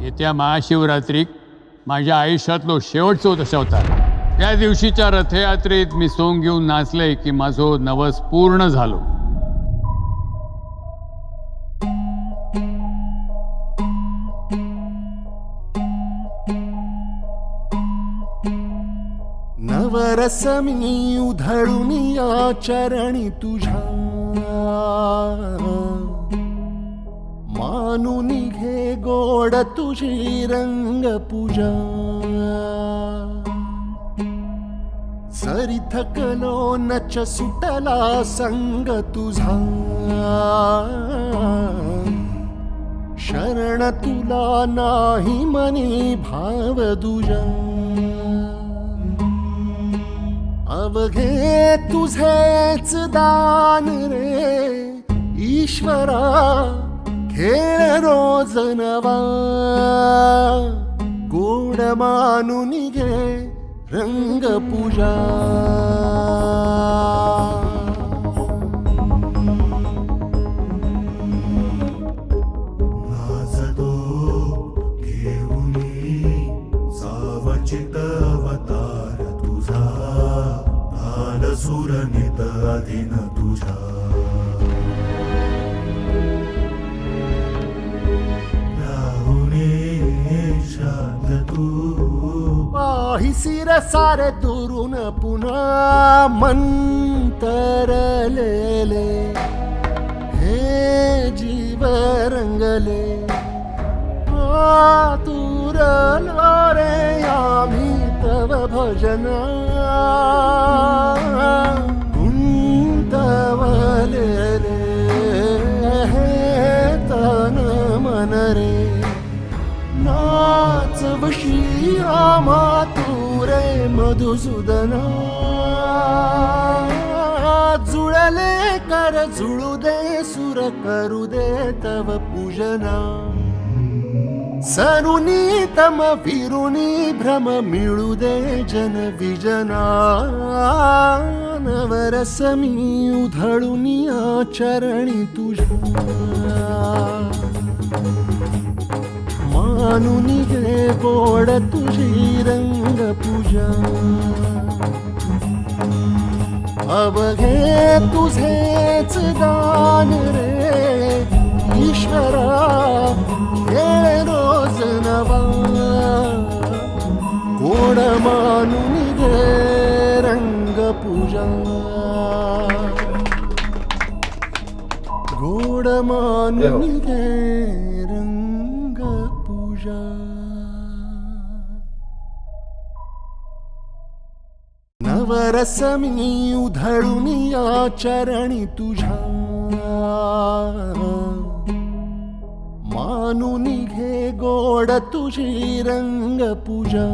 येत्या महाशिवरात्रीक माझ्या आयुष्यातलो शेवटचो होता त्या दिवशीच्या रथयात्रेत मी सोंग घेऊन नाचले की माझो नवस पूर्ण झालो. नवरस मी उधळून या चरणी तुझ्या. मानून निघे गोड तुझी रंग पूजा सरी थकलो नच सुटला संग तुझा. शरण तुला नाही मनी भाव दुजा. अवघे तुझेच दान रे ईश्वरा. खेळ रोज नवा गोड मानून घे रंग पूजा अवतार तुझा आल सुरनित अधीन तुझा पाही सिर सारे दुरून पुन्हा मंतरलेले हे जीव रंगले आतुरलो रे आम्ही तव भजन। गुंतवलेले हे तन मन रे। नाच वशी आम्हा तू रे मधुसूदना. जुळले कर जुळू दे सुर करू दे तव पूजना. सरुनी तम फिरुनी भ्रम मिळू दे जन विजना. नवरस मी उधळून चरणी तुझ्या. मानून घे गोड तुझी रंग पूजा अवघे तुझेच दान रे ईश्वरा खेळ रोज नवा गोड मानून घे रंग पूजा गोड मानून घे रंग पूजा नवरस मी उधळून या चरणी तुझ्या मानून घे गोड तुझी रंग पूजा